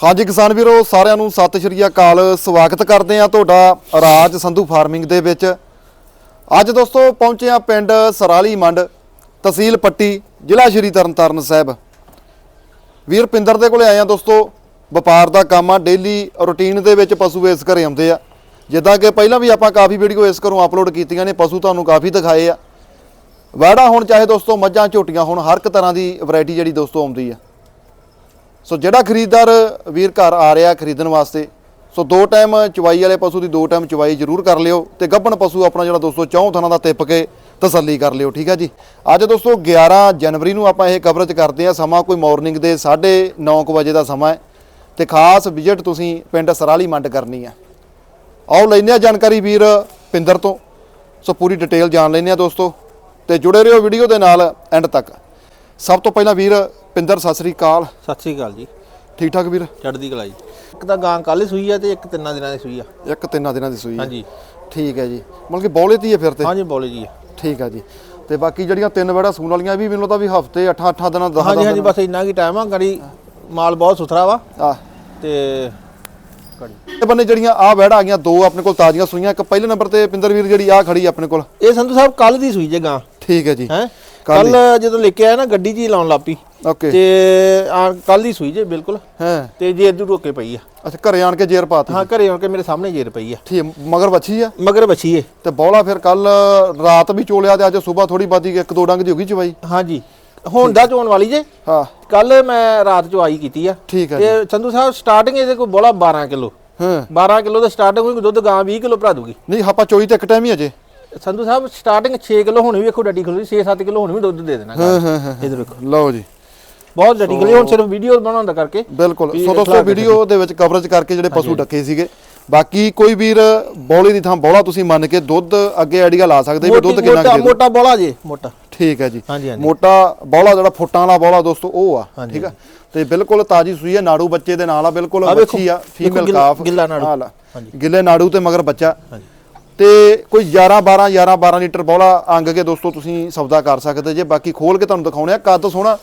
ਹਾਂਜੀ ਕਿਸਾਨ ਵੀਰੋ, ਸਾਰਿਆਂ ਨੂੰ ਸਤਿ ਸ਼੍ਰੀ ਅਕਾਲ। ਸਵਾਗਤ ਕਰਦੇ ਆ ਤੁਹਾਡਾ ਰਾਜ ਸੰਧੂ ਫਾਰਮਿੰਗ ਦੇ ਵਿੱਚ। ਅੱਜ ਦੋਸਤੋ, ਪਹੁੰਚੇ ਆ ਪਿੰਡ ਸਰਾਲੀ ਮੰਡ, ਤਹਿਸੀਲ ਪੱਟੀ, ਜ਼ਿਲ੍ਹਾ ਸ਼੍ਰੀ ਤਰਨਤਾਰਨ ਸਾਹਿਬ। ਵੀਰ, ਪਿੰਦਰ ਦੇ ਕੋਲੇ ਆਏ ਆ ਦੋਸਤੋ। ਵਪਾਰ ਦਾ ਕੰਮ ਆ ਡੇਲੀ ਰੁਟੀਨ ਦੇ ਵਿੱਚ ਪਸ਼ੂ ਇਸ ਘਰੇ ਆਉਂਦੇ ਆ। ਜਿੱਦਾਂ ਕਿ ਪਹਿਲਾਂ ਵੀ ਆਪਾਂ ਕਾਫੀ ਵੀਡੀਓ ਇਸ ਘਰੋਂ ਅਪਲੋਡ ਕੀਤੀਆਂ ਨੇ, ਪਸ਼ੂ ਤੁਹਾਨੂੰ ਕਾਫੀ ਦਿਖਾਏ ਆ। ਵਾੜਾ ਹੁਣ ਚਾਹੇ ਦੋਸਤੋ, ਮੱਝਾਂ, ਝੋਟੀਆਂ ਹੁਣ, ਹਰ ਇੱਕ ਤਰ੍ਹਾਂ ਦੀ ਵੈਰਾਈਟੀ ਜਿਹੜੀ ਦੋਸਤੋ ਆਉਂਦੀ ਆ। ਸੋ ਜਿਹੜਾ ਖਰੀਦਦਾਰ ਵੀਰ ਘਰ ਆ ਰਿਹਾ ਖਰੀਦਣ ਵਾਸਤੇ, ਸੋ ਦੋ ਟਾਈਮ ਚਵਾਈ ਵਾਲੇ ਪਸ਼ੂ ਦੀ ਦੋ ਟਾਈਮ ਚਵਾਈ ਜ਼ਰੂਰ ਕਰ ਲਿਓ ਤੇ ਗੱਭਣ ਪਸ਼ੂ ਆਪਣਾ ਜਿਹੜਾ ਦੋਸਤੋ ਚੌਂ ਥਾਂ ਦਾ ਤਿੱਪ ਕੇ ਤਸੱਲੀ ਕਰ ਲਿਓ, ਠੀਕ ਹੈ ਜੀ? ਅੱਜ ਦੋਸਤੋ 11 ਜਨਵਰੀ ਨੂੰ ਆਪਾਂ ਇਹ ਕਵਰੇਜ ਕਰਦੇ ਆ ਸਮਾਂ ਕੋਈ ਮਾਰਨਿੰਗ ਦੇ 9:30 ਵਜੇ ਦਾ ਸਮਾਂ ਹੈ ਤੇ ਖਾਸ ਵਿਜ਼ਿਟ ਤੁਸੀਂ ਪਿੰਡ ਸਰਾਲੀ ਮੰਡ ਕਰਨੀ ਆ। ਆਓ ਲੈਂਦੇ ਆ ਜਾਣਕਾਰੀ ਵੀਰ ਪਿੰਦਰ ਤੋਂ। ਸੋ ਪੂਰੀ ਡਿਟੇਲ ਜਾਣ ਲੈਂਦੇ ਆ ਦੋਸਤੋ ਤੇ ਜੁੜੇ ਰਹੋ ਵੀਡੀਓ ਦੇ ਨਾਲ ਐਂਡ ਤੱਕ। ਸਭ ਤੋਂ ਪਹਿਲਾਂ ਵੀਰ ਪਿੰਦਰ ਸਤਿ ਸ੍ਰੀ ਅਕਾਲ। ਸਤਿ ਸ੍ਰੀ ਅਕਾਲ ਜੀ। ਠੀਕ ਠਾਕ ਵੀਰ? ਚੜ੍ਹਦੀ ਕਲਾ ਜੀ। ਇੱਕ ਤਾਂ ਗਾਂ ਕੱਲ ਸੂਈ ਆ ਤੇ ਇੱਕ ਤਿੰਨਾਂ ਦਿਨਾਂ ਦੀ ਸੂਈ ਆ। ਇੱਕ ਤਿੰਨਾਂ ਦਿਨਾਂ ਦੀ ਸੂਈ ਹੈ ਹਾਂਜੀ। ਠੀਕ ਹੈ ਜੀ। ਮਤਲਬ ਕਿ ਬੌਲੇ ਤੀ ਹੈ ਫਿਰ ਤੇ? ਹਾਂਜੀ ਬੋਲੇ ਜੀ ਠੀਕ ਹੈ ਜੀ। ਤੇ ਬਾਕੀ ਜਿਹੜੀਆਂ ਤਿੰਨ ਵੜਾ ਸੂਣ ਵਾਲੀਆਂ ਵੀ ਮੈਨੂੰ ਤਾਂ ਵੀ ਹਫ਼ਤੇ 8 8 ਦਿਨਾਂ 10 ਹਾਂਜੀ ਹਾਂਜੀ ਬਸ ਇੰਨਾ ਕੀ ਟਾਈਮ ਆ ਗੜੀ ਮਾਲ ਬਹੁਤ ਸੁਥਰਾ ਵਾ। ਆ ਤੇ ਕੜੀ ਬੰਨੇ ਜਿਹੜੀਆਂ ਆ ਵੜਾ ਆ ਗਈਆਂ ਦੋ ਆਪਣੇ ਕੋਲ ਤਾਜ਼ੀਆਂ ਸੂਈਆਂ ਇੱਕ ਪਹਿਲੇ ਨੰਬਰ ਤੇ ਪਿੰਦਰ ਵੀਰ ਜਿਹੜੀ ਆ ਖੜੀ ਆਪਣੇ ਕੋਲ। ਇਹ ਸੰਧੂ ਸਾਹਿਬ ਕੱਲ ਦੀ ਸੂਈ ਜੇ ਗਾਂ। ਠੀਕ ਹੈ ਜੀ। ਹੈ? ਕੱਲ ਜਦੋਂ ਲੈ ਕੇ ਆਇਆ ਨਾ ਗੱਡੀ 'ਚ ਹੀ ਲਾਉਣ ਲੱਪੀ ਓਕੇ। ਤੇ ਆ ਕੱਲ ਦੀ ਸੂਈ ਜੇ ਬਿਲਕੁਲ। ਹਾਂ। ਤੇ ਜੇਰ ਜੂ ਰੋਕੇ ਪਈ ਆ। ਅੱਛਾ ਘਰੇ ਆਣ ਕੇ ਜੇਰ ਪਾਤੀ ਹਾਂ ਘਰੇ ਆਣ ਕੇ ਮੇਰੇ ਸਾਹਮਣੇ ਜੇਰ ਪਈ ਆ। ਠੀਕ ਹੈ, ਮਗਰ ਵੱਛੀ ਆ? ਮਗਰ ਬੱਚੀ ਏ। ਤੇ ਬੌਲਾ ਫਿਰ ਕੱਲ ਰਾਤ ਵੀ ਚੋਲਿਆ ਤੇ ਅੱਜ ਸਵੇਰ ਥੋੜੀ ਬਾਤੀ ਇੱਕ ਦੋ ਡੰਗ ਦੀ ਹੋ ਗਈ ਚਵਾਈ ਹਾਂਜੀ। ਹੁਣ ਦਾ ਚੋਣ ਵਾਲੀ ਜੇ। ਹਾਂ। ਕੱਲ ਮੈਂ ਰਾਤ ਚ ਆਈ ਕੀਤੀ ਆ। ਠੀਕ ਹੈ ਤੇ ਸੰਧੂ ਸਾਹਿਬ ਸਟਾਰਟਿੰਗ ਇਹਦੇ ਕੋਲ ਬੋਲਾ 12 ਕਿਲੋ। ਹਾਂ। 12 ਕਿਲੋ ਦਾ ਸਟਾਰਟਿੰਗ ਹੋਈ ਦੁੱਧ ਗਾਂ 20 ਕਿਲੋ ਭਰਾ ਦੂਗੀ। ਨਹੀਂ ਆਪਾਂ ਚੋਈ ਤੇ ਇੱਕ ਟਾਈਮ ਹੀ ਅਜੇ ਸੰਧੂ ਸਾਹਿਬ ਸਟਾਰਟਿੰਗ 6 ਕਿਲੋ ਹੁਣ ਵੀ ਵੇਖੋ ਡੱਡੀ ਖਲੋਈ 6-7 ਕਿਲੋ ਹੁਣ ਵੀ ਦੁੱਧ ਦੇ ਦੇਣਾ। ਹਾਂ ਹਾਂ ਹਾਂ। ਇਧਰ ਵੇਖੋ। ਲਓ ਜੀ। ਬਹੁਤ ਖਲੋਈ ਹੁਣ ਸਿਰਫ ਵੀਡੀਓ ਬਣਾਉਂਦਾ ਕਰਕੇ ਬਿਲਕੁਲ। ਸੋ ਦੋਸਤੋ ਵੀਡੀਓ ਦੇ ਵਿੱਚ ਕਵਰੇਜ ਕਰਕੇ ਜਿਹੜੇ ਪਸ਼ੂ ਡੱਕੇ ਸੀਗੇ ਬਾਕੀ ਕੋਈ ਵੀਰ ਬੌਲੀ ਦੀ ਥਾਂ ਬੌਲਾ ਤੁਸੀਂ ਮੰਨ ਕੇ ਦੁੱਧ ਅੱਗੇ ਆਈਡੀਆ ਲਾ ਸਕਦੇ ਵੀ ਦੁੱਧ ਕਿੰਨਾ ਮੋਟਾ ਕੁ ਦੇ ਮੋਟਾ ਬੋਲਾ ਜੇ ਮੋਟਾ। ਠੀਕ ਹੈ ਜੀ। ਮੋਟਾ ਬੌਲਾ ਜਿਹੜਾ ਫੁੱਟਾਂ ਵਾਲਾ ਬੌਲਾ ਦੋਸਤੋ ਉਹ ਆ ਠੀਕ ਆ? ਤੇ ਬਿਲਕੁਲ ਤਾਜੀ ਸੂਈ ਹੈ ਨਾੜੂ ਬੱਚੇ ਦੇ ਨਾਲ ਆ ਬਿਲਕੁਲ ਬੱਚੀ ਆ ਫੀਮੇਲ ਗਿੱਲਾ- ਕਾਫ ਗਿੱਲਾ ਨਾੜੂ। ਗਿੱਲੇ ਨਾੜੂ ਤੇ ਮਗਰ ਬੱਚਾ। ਤੇ ਕੋਈ 11 12 11 12 ਲੀਟਰ ਬੌਲਾ ਅੰਗ ਕੇ ਦੋਸਤੋ ਤੁਸੀਂ ਸੌਦਾ ਕਰ ਸਕਦੇ ਜੇ ਬਾਕੀ ਖੋਲ ਕੇ ਤੁਹਾਨੂੰ ਦਿਖਾਉਣੇ ਆ ਕੱਦ ਸੋਹਣਾ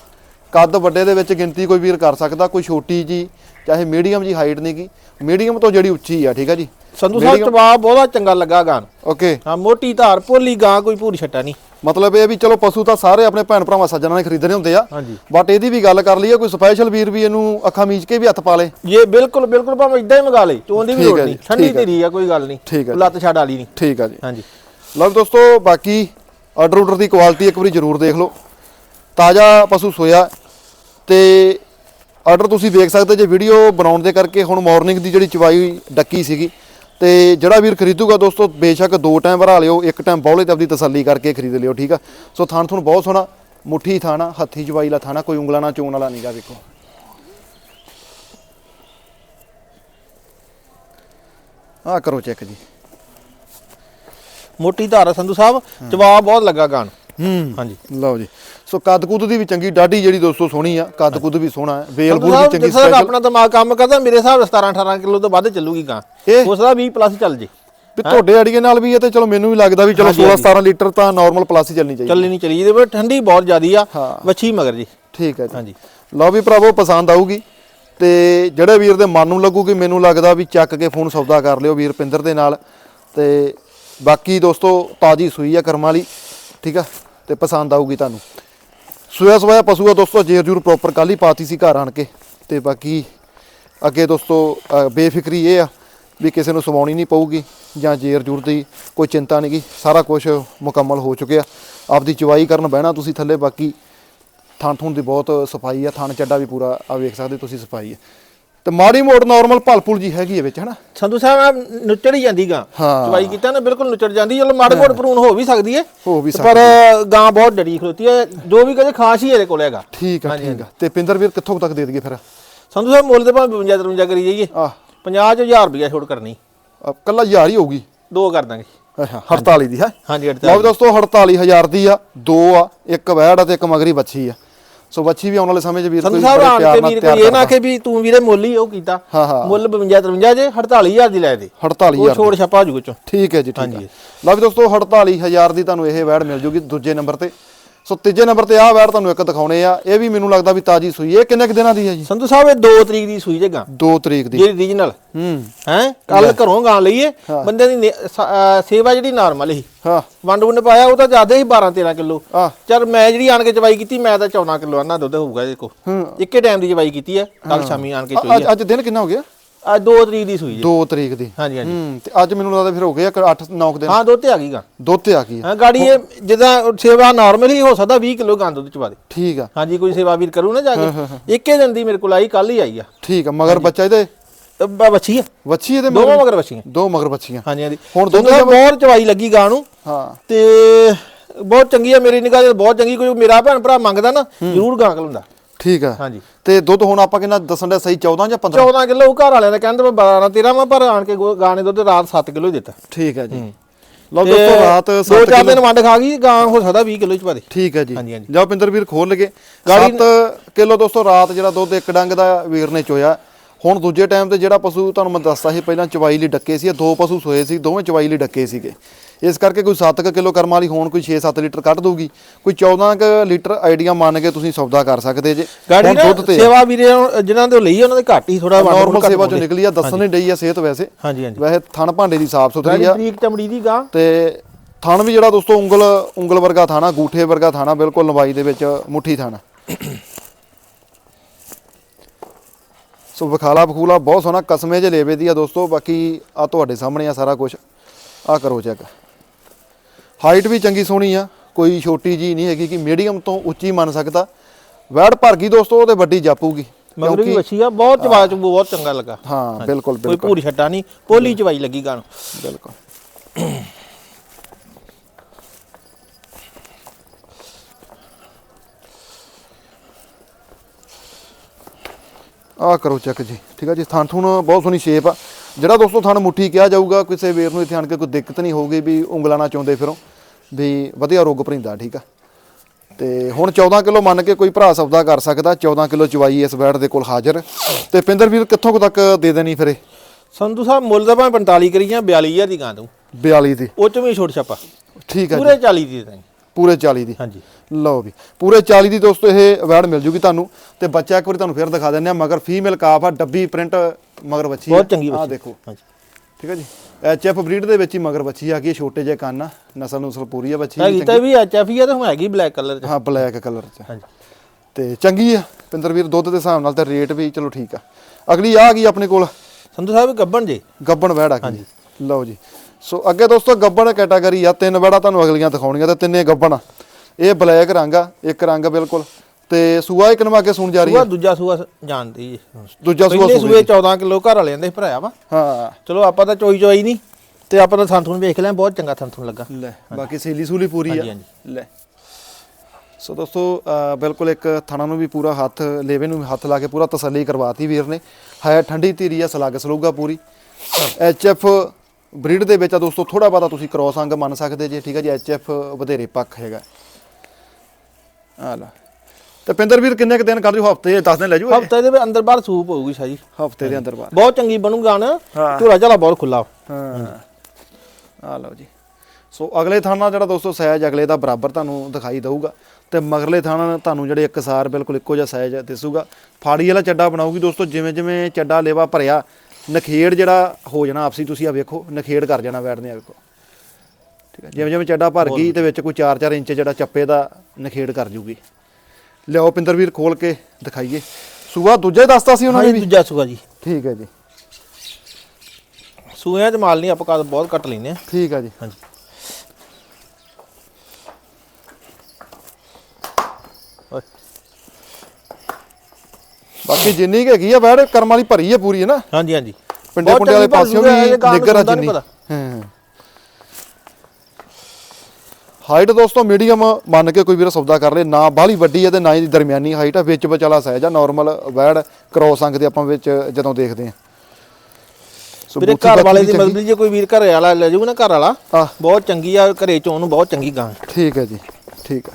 ਕੱਦ ਵੱਡੇ ਦੇ ਵਿੱਚ ਗਿਣਤੀ ਕੋਈ ਵੀਰ ਕਰ ਸਕਦਾ ਕੋਈ ਛੋਟੀ ਜੀ ਚਾਹੇ ਮੀਡੀਅਮ ਜੀ ਹਾਈਟ ਨਹੀਂ ਗੀ ਮੀਡੀਅਮ ਤੋਂ ਜਿਹੜੀ ਉੱਚੀ ਆ ਠੀਕ ਆ ਜੀ? ਸੰਧੂ ਸਾਹਿਬ ਜਵਾਬ ਬਹੁਤ ਚੰਗਾ ਲੱਗਾ ਗਾਂ ਨੂੰ। ਓਕੇ ਹਾਂ ਮੋਟੀ ਧਾਰ ਭੋਲੀ ਗਾਂ ਕੋਈ ਪੂਰੀ ਛੱਟਾ ਨਹੀਂ। ਮਤਲਬ ਇਹ ਵੀ ਚਲੋ ਪਸ਼ੂ ਤਾਂ ਸਾਰੇ ਆਪਣੇ ਭੈਣ ਭਰਾਵਾਂ ਸੱਜਣਾ ਨੇ ਖਰੀਦਣੇ ਹੁੰਦੇ ਆ। ਬਟ ਇਹਦੀ ਵੀ ਗੱਲ ਕਰ ਲਈਏ ਕੋਈ ਸਪੈਸ਼ਲ ਵੀਰ ਵੀ ਇਹਨੂੰ ਅੱਖਾਂ ਮੀਚ ਕੇ ਵੀ ਹੱਥ ਪਾ ਲੇ। ਇਹ ਬਿਲਕੁਲ ਬਿਲਕੁਲ ਭਾਵੇਂ ਇਦਾਂ ਹੀ ਮੰਗਾ ਲਈ ਚੋਣ ਦੀ ਵੀ ਲੋੜ ਨਹੀਂ। ਠੰਡੀ। ਧੀਰੀ ਆ। ਕੋਈ ਗੱਲ ਨਹੀਂ। ਲੱਤ ਛੱਡ ਵਾਲੀ ਨਹੀਂ। ਠੀਕ ਆ ਜੀ। ਹਾਂਜੀ। ਲਓ ਦੋਸਤੋ ਬਾਕੀ ਆਰਡਰ ਆਰਡਰ ਦੀ ਕੁਆਲਿਟੀ ਇੱਕ ਵਾਰੀ ਜ਼ਰੂਰ ਦੇਖ ਲਓ। ਤਾਜ਼ਾ ਪਸ਼ੂ ਸੋਇਆ ਤੇ ਆਰਡਰ ਤੁਸੀਂ ਦੇਖ ਸਕਦੇ ਜੇ ਵੀਡੀਓ ਬਣਾਉਣ ਦੇ ਕਰਕੇ ਹੁਣ ਮਾਰਨਿੰਗ ਦੀ ਜਿਹੜੀ ਚਵਾਈ ਡੱਕੀ ਸੀਗੀ ਤੇ ਜਿਹੜਾ ਵੀਰ ਖਰੀਦੂਗਾ ਦੋਸਤੋ ਬੇਸ਼ੱਕ ਦੋ ਟਾਈਮ ਭਰਾ ਲਿਓ ਇੱਕ ਟਾਈਮ ਬੌਲੇ ਤੇ ਆਪਦੀ ਤਸੱਲੀ ਕਰਕੇ ਖਰੀਦ ਲਿਓ ਠੀਕ ਆ? ਸੋ ਥਾਣ ਤੁਹਾਨੂੰ ਬਹੁਤ ਸੋਹਣਾ ਮੁੱਠੀ ਥਾਣਾ ਹੱਥੀ ਚਵਾਈ ਲਾ ਥਾਣਾ ਕੋਈ ਉਂਗਲਾਂ ਨਾਲ ਚੋਣ ਵਾਲਾ ਨਹੀਂਗਾ ਵੇਖੋ। ਆ ਕਰੋ ਚੈੱਕ ਜੀ। ਮੋਟੀ ਧਾਰ ਸੰਧੂ ਸਾਹਿਬ ਜਵਾਬ ਬਹੁਤ ਲੱਗਾ ਗਾਂ ਨੂੰ। ਹੂੰ। ਹਾਂਜੀ। ਲਓ ਜੀ। ਸੋ ਕੱਦ ਕੁੱਦ ਦੀ ਵੀ ਚੰਗੀ ਡਾਢੀ ਜਿਹੜੀ ਦੋਸਤੋ ਸੋਹਣੀ ਆ ਕੱਦ ਕੁੱਦ ਵੀ ਸੋਹਣਾ ਹੈ ਵੇਲ ਬੂਲ ਵੀ ਚੰਗੀ ਸਪੈਸ਼ਲ ਆਪਣਾ ਦਿਮਾਗ ਕੰਮ ਕਰਦਾ ਮੇਰੇ ਹਿਸਾਬ ਨਾਲ 17 18 ਕਿਲੋ ਤੋਂ ਵੱਧ ਚੱਲੂਗੀ ਗਾਂ। ਇਹ? ਉਸ ਦਾ 20 ਪਲੱਸ ਚੱਲ ਜੇ। ਵੀ ਤੁਹਾਡੇ ਅੜੀਏ ਨਾਲ ਵੀ ਇਹ ਤੇ ਚਲੋ ਮੈਨੂੰ ਵੀ ਲੱਗਦਾ ਵੀ ਚਲੋ ਹਾਂਜੀ, 16 ਹਾਂਜੀ। 17 ਲੀਟਰ ਤਾਂ ਨਾਰਮਲ ਪਲੱਸ ਹੀ ਚੱਲਣੀ ਚਾਹੀਦੀ। ਚੱਲੀ ਨਹੀਂ ਚਲੀ ਇਹਦੇ ਵਿੱਚ ਠੰਡੀ ਬਹੁਤ ਜ਼ਿਆਦੀ ਆ। ਵੱਛੀ ਮਗਰ ਜੀ। ਠੀਕ ਹੈ ਜੀ। ਹਾਂਜੀ। ਲਓ ਵੀ ਭਰਾਵੋ ਪਸੰਦ ਆਊਗੀ। ਤੇ ਜਿਹੜੇ ਵੀਰ ਦੇ ਮਨ ਨੂੰ ਲੱਗੂਗੀ ਮੈਨੂੰ ਲੱਗਦਾ ਵੀ ਚੱਕ ਕੇ ਫੋਨ ਸੌਦਾ ਕਰ ਲਿਓ ਵੀਰ ਪਿੰਦਰ ਦੇ ਨਾਲ। ਤੇ ਬਾਕੀ ਦੋਸਤੋ ਤਾਜੀ ਸੂਈ ਆ ਕਰਮਾਂ ਵਾਲੀ। ਠੀਕ ਆ? ਤੇ ਪਸੰਦ ਆਊਗੀ ਤੁਹਾਨੂੰ। ਸੂਆ ਸਵਾਇਆ ਪਸ਼ੂ ਆ ਦੋਸਤੋ, ਜੇਰ ਜੂਰ ਪ੍ਰੋਪਰ ਕੱਲ ਹੀ ਪਾਤੀ ਸੀ ਘਰ ਆਣ ਕੇ। ਤੇ ਬਾਕੀ ਅੱਗੇ ਦੋਸਤੋ ਬੇਫਿਕਰੀ ਇਹ ਆ ਵੀ ਕਿਸੇ ਨੂੰ ਸਵਾਉਣੀ ਨਹੀਂ ਪਊਗੀ ਜਾਂ ਜੇਰ ਜੂਰ ਦੀ ਕੋਈ ਚਿੰਤਾ ਨਹੀਂ ਗੀ। ਸਾਰਾ ਕੁਝ ਮੁਕੰਮਲ ਹੋ ਚੁੱਕਿਆ। ਆਪਦੀ ਚਵਾਈ ਕਰਨ ਬਹਿਣਾ ਤੁਸੀਂ ਥੱਲੇ, ਬਾਕੀ ਥਾਣ ਥੂਣ ਦੀ ਬਹੁਤ ਸਫ਼ਾਈ ਆ। ਥਾਣ ਚੱਡਾ ਵੀ ਪੂਰਾ ਆ ਵੇਖ ਸਕਦੇ ਤੁਸੀਂ ਸਫ਼ਾਈ ਹੈ ਤੇ ਮਾੜੀ ਮੋੜ ਨਾਰਮਲ ਭਲਪੁਲ ਜੀ ਹੈਗੀ ਹੈ ਵਿੱਚ ਹਨਾ? ਸੰਧੂ ਸਾਹਿਬ ਆ ਨੁੱਚੜ ਹੀ ਜਾਂਦੀ ਗਾਂ। ਹਾਂ। ਚਵਾਈ ਕੀਤਾ ਨਾ ਬਿਲਕੁਲ ਨੁੱਚੜ ਜਾਂਦੀ ਚਲੋ ਮਾੜੇ ਮੋੜ ਭਰੂਣ ਹੋ ਵੀ ਸਕਦੀ ਹੈ ਹੋ ਵੀ ਪਰ ਗਾਂ ਬਹੁਤ ਡਰੀ ਖਲੋਤੀ ਹੈ ਜੋ ਵੀ ਕਦੇ ਖਾਸ ਹੀ ਇਹਦੇ ਕੋਲ ਹੈਗਾ। ਠੀਕ ਆ ਠੀਕ ਆ। ਤੇ ਪਿੰਦਰ ਵੀਰ ਕਿੱਥੋਂ ਤੱਕ ਦੇ ਦਈਏ ਫਿਰ? ਸੰਧੂ ਸਾਹਿਬ ਮੁੱਲ ਤੇ ਭਾਵੇਂ 52 53 ਕਰੀ ਜਾਈਏ। ਆ 50 ਹਜ਼ਾਰ ਰੁਪਇਆ ਛੋੜ ਕਰਨੀ। ਕੱਲਾ ਹਜ਼ਾਰ ਹੀ ਹੋਊਗੀ। ਦੋ ਕਰ ਦਾਂਗੇ। ਅੱਛਾ 48 ਦੀ ਹੈ? ਹਾਂਜੀ ਲਓ ਵੀ ਦੋਸਤੋ 48000 ਦੀ ਆ ਦੋ ਆ ਇੱਕ ਵੈੜ ਆ ਤੇ ਇੱਕ ਮਗਰੀ ਬੱਚੀ ਆ। ਸੋ ਬੱਚੀ ਵੀ ਆਉਣ ਵਾਲੇ ਸਮੇਂ 'ਚ ਵੀਰ ਸੰਧੂ ਕੋਈ ਸਾਹਿਬ ਬੜੇ ਆਣ ਪਿਆਰ ਕੇ ਨਾਲ ਵੀਰ ਤਿਆਰ ਕੋਈ ਇਹ ਨਾ ਕਿ ਵੀ ਤੂੰ ਵੀਰੇ ਮੁੱਲ ਹੀ ਉਹ ਕੀਤਾ। ਹਾਂ ਹਾਂ। ਮੁੱਲ 52 53 ਜੇ 48000 ਦੀ ਲੈ ਦੇ। ਉਹ 48000 ਛੋੜ ਛਪਾ ਜੂ ਚੋਂ ਠੀਕ ਹੈ ਜੀ ਠੀਕ। ਹੈ। ਲਓ ਵੀ ਦੋਸਤੋ 48000 ਦੀ ਤੁਹਾਨੂੰ ਇਹ ਵੈੜ ਮਿਲ ਜੂਗੀ ਦੂਜੇ ਨੰਬਰ ਤੇ। ਸੋ ਤੀਜੇ ਨੰਬਰ ਤੇ ਆਹ ਵੈੜ ਤੁਹਾਨੂੰ ਇੱਕ ਦਿਖਾਉਣੇ ਆ। ਇਹ ਵੀ ਮੈਨੂੰ ਲੱਗਦਾ ਵੀ ਤਾਜੀ ਸੂਈ ਇਹ ਕਿੰਨੇ ਕੁ ਦਿਨਾਂ ਦੀ ਹੈ ਜੀ? ਸੰਧੂ ਸਾਹਿਬ ਇਹ 2 ਤਰੀਕ ਦੀ ਸੂਈ ਜੇਗਾ 2 ਤਰੀਕ ਦੀ। ਜਿਹੜੀ ਰੀਜਨਲ ਹੂੰ। ਹੈ? ਕੱਲ ਘਰੋਂ ਗਾਂ ਲਈਏ ਬੰਦੇ ਦੀ ਸੇਵਾ ਜਿਹੜੀ ਨਾਰਮਲ ਸੀ। ਹਾਂ। ਵੰਡ ਵੰਡ ਪਾਇਆ ਉਹ ਤਾਂ ਜ਼ਿਆਦਾ ਹੀ 12 13 ਕਿਲੋ। ਚਲ ਮੈਂ ਜਿਹੜੀ ਆਣ ਕੇ ਚਵਾਈ ਕੀਤੀ ਮੈਂ ਤਾਂ 14 ਕਿਲੋ ਆਨਾ ਦੁੱਧ ਹੋਊਗਾ ਇਹਦੇ ਕੋ ਹੂੰ। ਇੱਕੇ ਟਾਈਮ ਦੀ ਚਵਾਈ ਕੀਤੀ ਹੈ ਕੱਲ ਸ਼ਾਮੀ ਆਣ ਕੇ ਚੋਈ ਅੱਜ ਦਿਨ ਕਿੰਨਾ ਹੋ ਗਿਆ? ਅੱਜ 2 ਤਰੀਕ ਦੀ ਸੂਈ ਜੀ। 2 ਤਰੀਕ ਦੀ। ਹਾਂਜੀ ਹਾਂਜੀ। ਹੂੰ ਤੇ ਅੱਜ ਮੈਨੂੰ ਲੱਗਦਾ ਫਿਰ ਹੋ ਗਏ 8 9 ਦਿਨ। ਹਾਂ ਦੁੱਧ ਤੇ ਆ ਗਈ ਗਾਂ। ਦੁੱਧ ਤੇ ਆ ਗਈ ਹੈ। ਹਾਂ ਗਾੜੀ ਇਹ ਜਿੱਦਾਂ ਸੇਵਾ ਨਾਰਮਲ ਹੀ ਹੋ ਸਕਦਾ 20 ਕਿਲੋ ਗਾਂ ਦੁੱਧ ਚਵਾ ਦੇ। ਠੀਕ ਆ। ਹਾਂਜੀ ਕੋਈ ਸੇਵਾ ਵੀਰ ਕਰੂ ਨਾ ਜਾ ਕੇ। ਇੱਕੇ ਦਿਨ ਦੀ ਮੇਰੇ ਕੋਲ ਆਈ ਕੱਲ ਹੀ ਆਈ ਆ। ਠੀਕ ਆ ਮਗਰ ਬੱਚਾ ਇਹਦੇ? ਤੇ ਬ- ਵੱਛੀ ਆ ਵੱਛੀ ਇਹਦੇ ਦੋਵਾਂ ਮਗਰ? ਮਗਰ ਵੱਛੀਆਂ। ਦੋ ਮਗਰ ਬੱਚੀਆਂ ਹਾਂਜੀ ਹਾਂਜੀ। ਹੁਣ ਦੁੱਧ ਬਹੁਤ ਚਵਾਈ ਲੱਗੀ ਗਾਂ ਨੂੰ। ਹਾਂ। ਤੇ ਬਹੁਤ ਚੰਗੀ ਆ ਮੇਰੀ ਨਿਗਾਹ 'ਚ ਬਹੁਤ ਚੰਗੀ ਕੋਈ ਮੇਰਾ ਭੈਣ ਭਰਾ ਮੰਗਦਾ ਨਾ ਜ਼ਰੂਰ ਗਾਂ ਕਲੁੰਦਾ ਠੀਕ ਆ। ਹਾਂਜੀ। ਤੇ ਦੁੱਧ ਹੁਣ ਆਪਾਂ ਕਿੰਨਾ ਦੱਸਣ ਦਾ ਸਹੀ 14 ਜਾਂ 15 14 ਕਿਲੋ ਘਰ ਵਾਲਿਆਂ ਦਾ ਕਹਿੰਦੇ ਮੈਂ 12 13 ਵਾਂ ਪਰ ਆਣ ਕੇ ਗੋ- ਗਾਂ ਨੇ ਦੁੱਧ ਰਾਤ 7 ਕਿਲੋ ਹੀ ਦਿੱਤਾ। ਠੀਕ ਹੈ ਜੀ। ਲਓ ਦੋਸਤੋ ਰਾਤ ਦੋ 7 ਚਾਰ ਦਿਨ ਵੰਡ ਖਾ ਗਈ ਗਾਂ ਹੋ ਸਕਦਾ 20 ਕਿਲੋ ਚ ਪਾ ਦੇ। ਠੀਕ ਹੈ ਜੀ। ਹਾਂਜੀ, ਪਿੰਦਰ ਵੀਰ ਖੋਲ ਲਗੇ। ਗਾੜੀ 7 ਕਿਲੋ ਦੋਸਤੋ ਰਾਤ ਜਿਹੜਾ ਦੁੱਧ ਇੱਕ ਡੰਗ ਦਾ ਵੀਰ ਨੇ ਚੋਇਆ। ਹੁਣ ਦੂਜੇ ਟਾਈਮ ਤੇ ਜਿਹੜਾ ਪਸ਼ੂ ਤੁਹਾਨੂੰ ਮੈਂ ਦੱਸਦਾ ਸੀ ਪਹਿਲਾਂ ਚਵਾਈ ਲਈ ਡੱਕੇ ਸੀ ਦੋ ਪਸ਼ੂ ਸੋਏ ਸੀ ਦੋਵੇਂ ਚਵਾਈ ਲਈ ਡੱਕੇ ਸੀਗੇ। ਇਸ ਕਰਕੇ ਕੋਈ 7 ਕਿਲੋ ਕਰਮ ਵਾਲੀ ਹੋਣ ਕੋਈ 6-7 ਲੀਟਰ ਕੱਢ ਦਊਗੀ। ਕੋਈ 14 ਕੁ ਲੀਟਰ ਆਈਡੀਆ ਮੰਨ ਕੇ ਤੁਸੀਂ ਸੌਦਾ ਕਰ ਸਕਦੇ ਜੇ। ਗਾੜੀ ਦੁੱਧ ਤੇ ਸੇਵਾ ਵੀਰੇ ਜਿਨ੍ਹਾਂ ਦੇ ਲਈ ਉਹਨਾਂ ਦੇ ਘੱਟ ਹੀ ਥੋੜਾ ਨਾਰਮਲ ਸੇਵਾ ਚੋਂ ਨਿਕਲੀ ਆ ਦੱਸਣ ਨਹੀਂ ਡਈ ਆ ਸਿਹਤ ਵੈਸੇ। ਹਾਂਜੀ ਹਾਂਜੀ। ਵੈਸੇ ਥਣ ਭਾਂਡੇ ਦੀ ਸਾਫ਼ ਸੁਥਰੀ ਆ। ਤਰੀਕ ਚਮੜੀ ਦੀ ਗਾਂ। ਤੇ ਥਣ ਵੀ ਜਿਹੜਾ ਦੋਸਤੋ ਉਂਗਲ ਉਂਗਲ ਵਰਗਾ ਥਾਣਾ ਗੂਠੇ ਵਰਗਾ ਥਾਣਾ ਬਿਲਕੁਲ ਲੰਬਾਈ ਦੇ ਵਿੱਚ ਮੁੱਠੀ ਥਾਣਾ ਸੋ ਵਿਖਾਲਾ ਬਖੂਲਾ ਬਹੁਤ ਸੋਹਣਾ ਕਸਮੇ ਜੇ ਲੇਵੇ ਦੀ ਆ ਦੋਸਤੋ ਬਾਕੀ ਆ ਤੁਹਾਡੇ ਸਾਹਮਣੇ ਆ ਸਾਰਾ ਕੁਝ ਆ ਕਰੋ ਚੈੱਕ ਹਾਈਟ ਵੀ ਚੰਗੀ ਸੋਹਣੀ ਆ ਕੋਈ ਛੋਟੀ ਜੀ ਨਹੀਂ ਹੈਗੀ ਕਿ ਮੀਡੀਅਮ ਤੋਂ ਉੱਚੀ ਮੰਨ ਸਕਦਾ। ਵੈੜ ਭਰ ਗਈ ਦੋਸਤੋ ਉਹਦੇ ਵੱਡੀ ਜਾਪੂਗੀ ਮਗਰ ਵੀ ਵੱਛੀ ਆ ਬਹੁਤ ਚਵਾ ਚ ਬਹੁਤ ਚੰਗਾ ਲੱਗਾ। ਹਾਂ ਬਿਲਕੁਲ ਕੋਈ ਬਿਲਕੁਲ। ਪੂਰੀ ਛੱਟਾ ਨਹੀਂ ਪੋਲੀ ਚਵਾਈ ਲੱਗੀ ਗਾਂ ਨੂੰ ਬਿਲਕੁਲ। ਆ ਕਰੋ ਚੈੱਕ ਜੀ ਠੀਕ ਆ ਜੀ ਥਣ ਥੁਣ ਬਹੁਤ ਸੋਹਣੀ ਸ਼ੇਪ ਆ। ਜਿਹੜਾ ਦੋਸਤੋ ਥਣ ਮੁੱਠੀ ਕਿਹਾ ਜਾਊਗਾ ਕਿਸੇ ਵੀਰ ਨੂੰ ਇੱਥੇ ਆਣ ਕੇ ਕੋਈ ਦਿੱਕਤ ਨਹੀਂ ਹੋਊਗੀ ਵੀ ਉਂਗਲਾਂ ਨਾਲ ਚਾਉਂਦੇ ਫਿਰੋਂ ਵੀ ਵਧੀਆ ਰੋਗ ਭਰਿੰਦਾ ਠੀਕ ਆ? ਤੇ ਹੁਣ 14 ਕਿਲੋ ਮੰਨ ਕੇ ਕੋਈ ਭਰਾ ਸੌਦਾ ਕਰ ਸਕਦਾ 14 ਕਿਲੋ ਚਵਾਈ ਇਸ ਬੈਡ ਦੇ ਕੋਲ ਹਾਜ਼ਰ। ਤੇ ਪਿੰਦਰ ਵੀਰ ਕਿੱਥੋਂ ਕੁ ਤੱਕ ਦੇ ਦੇਣੀ ਫਿਰੇ? ਸੰਧੂ ਸਾਹਿਬ ਮੁੱਲ ਦਾ ਭਾਵੇਂ 45 ਕਰੀ ਜਾਂ 42000 ਦੀ ਗਾਂ ਦੂੰ 42 ਦੀ। ਉਹ ਚ ਵੀ ਛੋਟ ਛਾਪਾ। ਠੀਕ ਆ ਪੂਰੇ 40 ਦੀ ਦੇ ਪੂਰੇ 40 ਦੀ। ਹਾਂਜੀ। ਲਓ ਵੀ ਪੂਰੇ 40 ਦੀ ਦੋਸਤੋ ਇਹ ਅਵਾਰਡ ਮਿਲ ਜੂਗੀ ਤੁਹਾਨੂੰ ਤੇ ਬੱਚਾ ਇੱਕ ਵਾਰੀ ਤੁਹਾਨੂੰ ਫੇਰ ਦਿਖਾ ਦਿੰਦੇ ਆ ਮਗਰ ਫੀਮੇਲ ਕਾਫ ਆ ਡੱਬੀ ਪ੍ਰਿੰਟ ਮਗਰ ਬੱਚੀ ਬਹੁਤ ਚੰਗੀ ਆ। ਬੱਚੀ। ਦੇਖੋ। ਹਾਂਜੀ। ਠੀਕ ਹੈ ਜੀ। ਐਚਐਫ ਬਰੀਡ ਦੇ ਵਿੱਚ ਹੀ ਮਗਰ ਬੱਚੀ ਆ ਗਈ ਛੋਟੇ ਜਿਹੇ ਕੰਨ ਆ ਨਸਲ ਨੁਸਲ ਪੂਰੀ ਆ ਬੱਚੀ ਹੈਗੀ ਤਾਂ ਵੀ ਐਚਐਫ ਹੀ ਆ ਤੇ ਹੁਣ ਹੈਗੀ ਬਲੈਕ ਕਲਰ ਚ। ਹਾਂ ਬਲੈਕ ਕਲਰ ਚ। ਹਾਂਜੀ। ਤੇ ਚੰਗੀ ਆ। ਪਿੰਦਰ ਵੀਰ ਦੁੱਧ ਦੇ ਹਿਸਾਬ ਨਾਲ ਤੇ ਰੇਟ ਵੀ ਚਲੋ ਠੀਕ ਆ। ਅਗਲੀ ਆ ਗਈ ਆਪਣੇ ਕੋਲ। ਸੰਧੂ ਸਾਹਿਬ ਗੱਬਣ ਜੇ। ਗੱਬਣ ਵੈੜ ਆ ਗਈ। ਲਓ ਜੀ। ਸੋ ਅੱਗੇ ਦੋਸਤੋ ਗੱਬਣ ਕੈਟਾਗਰੀ ਆ ਤਿੰਨ ਵੈੜਾਂ ਤੁਹਾਨੂੰ ਅਗਲੀਆਂ ਦਿਖਾਉਣੀਆਂ ਤੇ ਤਿੰਨੇ ਗੱਬਣ ਆ। ਇਹ ਬਲੈਕ ਰੰਗ ਆ ਇੱਕ ਰੰਗ ਬਿਲਕੁਲ। ਤੇ ਸੂਆ ਇੱਕ ਨਵਾ ਕੇ ਸੂਣ ਜਾ ਰਹੀ ਸੂਆ ਹੈ ਦੂਜਾ ਸੂਆ ਜਾਣਦੀ ਜੀ। ਦੂਜਾ ਸੂਆ ਪਹਿਲੇ ਸੂਏ 14 ਕਿਲੋ ਘਰ ਵਾਲਿਆਂ ਦੇ ਭਰਾਇਆ ਵਾ। ਹਾਂ। ਚਲੋ ਆਪਾਂ ਤਾਂ ਚੋਈ ਚੋਈ ਨਹੀਂ ਤੇ ਆਪਾਂ ਤਾਂ ਸੰਥੂਨ ਵੇਖ ਲਿਆ ਬਹੁਤ ਚੰਗਾ ਸੰਥੂਨ ਲੱਗਾ। ਲੈ ਬਾਕੀ ਸੇਲੀ ਸੂਲੀ ਪੂਰੀ ਆ। ਹਾਂਜੀ। ਲੈ। ਸੋ ਦੋਸਤੋ ਬਿਲਕੁਲ ਇੱਕ ਥਣਾ ਨੂੰ ਵੀ ਪੂਰਾ ਹੱਥ ਲੇਵੇ ਨੂੰ ਹੱਥ ਲਾ ਕੇ ਪੂਰਾ ਤਸੱਲੀ ਕਰਵਾਤੀ ਵੀਰ ਨੇ। ਹੈ ਠੰਡੀ ਧੀਰੀ ਆ ਸਲੱਗ ਸਲੂਗਾ ਪੂਰੀ। ਐਫ ਬਰੀਡ ਦੇ ਵਿੱਚ ਆ ਦੋਸਤੋ ਥੋੜਾ ਬਾਤਾ ਤੁਸੀਂ ਕ੍ਰੋਸ ਅੰਗ ਮੰਨ ਸਕਦੇ ਜੇ ਠੀਕ ਹੈ ਜੀ ਐਫ ਵਧੇਰੇ ਪੱਖ ਹੈਗਾ। ਆ ਲਾ। ਤੇ ਪਿੰਦਰ ਵੀਰ ਕਿੰਨੇ ਕ ਦਿਨ ਕਰ ਜੂ ਹਫ਼ਤੇ 10 ਦਿਨ ਲੈ ਜੂ ਹਫ਼ਤੇ ਦੇ ਅੰਦਰ ਬਾਹਰ ਸੂਪ ਹੋਊਗੀ ਸ਼ਾਜੀ। ਹਫ਼ਤੇ ਦੇ ਅੰਦਰ ਬਾਅਦ ਬਹੁਤ ਚੰਗੀ ਬਣੂਗਾ ਨਾ ਹਾਂ। ਝੋਲਾ ਝਾਲਾ ਬਹੁਤ ਖੁੱਲਾ ਹਾਂ। ਆ ਲਓ ਜੀ। ਸੋ ਅਗਲੇ ਥਾਣਾ ਜਿਹੜਾ ਦੋਸਤੋ ਸਾਈਜ਼ ਅਗਲੇ ਦਾ ਬਰਾਬਰ ਤੁਹਾਨੂੰ ਦਿਖਾਈ ਦਊਗਾ। ਤੇ ਮਗਰਲੇ ਥਾਣਾ ਤੁਹਾਨੂੰ ਜਿਹੜੇ ਇੱਕਸਾਰ ਬਿਲਕੁਲ ਇੱਕੋ ਜਿਹਾ ਸਾਈਜ਼ ਦਿਸੂਗਾ। ਫਾੜੀ ਵਾਲਾ ਚੱਡਾ ਬਣਾਉਗੀ ਦੋਸਤੋ ਜਿਵੇਂ ਜਿਵੇਂ ਚੱਡਾ ਲੇਵਾ ਭਰਿਆ ਨਖੇੜ ਜਿਹੜਾ ਹੋ ਜਾਣਾ ਆਪਸੀ ਤੁਸੀਂ ਆ ਵੇਖੋ ਨਖੇੜ ਕਰ ਜਾਣਾ ਬੈਠਦੇ ਆ ਵੇਖੋ। ਠੀਕ ਹੈ ਜਿਵੇਂ ਜਿਵੇਂ ਚੱਡਾ ਭਰ ਗਈ ਤੇ ਵਿੱਚ ਕੋਈ 4-4 ਇੰਚ ਜਿਹੜਾ ਚੱਪੇ ਦਾ ਨਖੇੜ ਕਰ ਜੂਗੀ। ਲਿਆਓ ਪਿੰਦਰ ਵੀਰ ਖੋਲ ਕੇ ਦਿਖਾਈਏ। ਸੂਆ ਦੂਜਾ ਹੀ ਦੱਸਤਾ ਸੀ ਉਹਨਾਂ ਨੇ ਵੀ? ਦੂਜਾ ਸੂਆ ਜੀ। ਠੀਕ ਹੈ ਜੀ। ਸੂਇਆਂ ਚ ਮਾਲ ਨਹੀਂ ਆਪਾਂ ਕਦ ਬਹੁਤ ਘੱਟ ਲੈਨੇ ਆ ਠੀਕ ਹੈ ਜੀ। ਹਾਂਜੀ। ਬਾਕੀ ਜਿੰਨੀ ਕੁ ਹੈਗੀ ਆ ਬੈੜ ਕਰਮ ਵਾਲੀ ਭਰੀ ਹੈ ਪੂਰੀ ਹੈ ਨਾ? ਹਾਂਜੀ ਹਾਂਜੀ। ਪਿੰਡੇ ਪੁੰਡੇ ਵਾਲੇ ਪਾਸਿਓਂ ਵੀ ਨਿੱਗਰ ਆ ਜਿੰਨੀ। ਹਾਂ। ਹਾਈਟ ਦੋਸਤੋ ਮੀਡੀਅਮ ਮੰਨ ਕੇ ਕੋਈ ਵੀਰ ਸੌਦਾ ਕਰ ਲੇ ਨਾ ਬਾਹਲੀ ਵੱਡੀ ਹੈ ਤੇ ਨਾ ਹੀ ਦਰਮਿਆਨੀ ਹਾਈਟ ਆ ਵਿੱਚ ਵਿਚਾਲਾ ਸਾਈਜ਼ ਆ ਨਾਰਮਲ ਵੈੜ ਕ੍ਰੋਸ ਅੰਗ ਦੇ ਆਪਾਂ ਵਿੱਚ ਜਦੋਂ ਦੇਖਦੇ ਆ। ਬੂਥੀ ਘਰ ਵਾਲੇ ਦੀ। ਮਤਲਬ ਜੇ ਕੋਈ ਵੀਰ ਘਰ ਵਾਲਾ ਲੈ ਜਾਊਗਾ ਨਾ ਘਰ ਵਾਲਾ ਬਹੁਤ ਚੰਗੀ ਆ ਘਰੇ ਚੋਂ ਨੂੰ ਬਹੁਤ ਚੰਗੀ ਗਾਂ। ਠੀਕ ਹੈ ਜੀ ਠੀਕ ਹੈ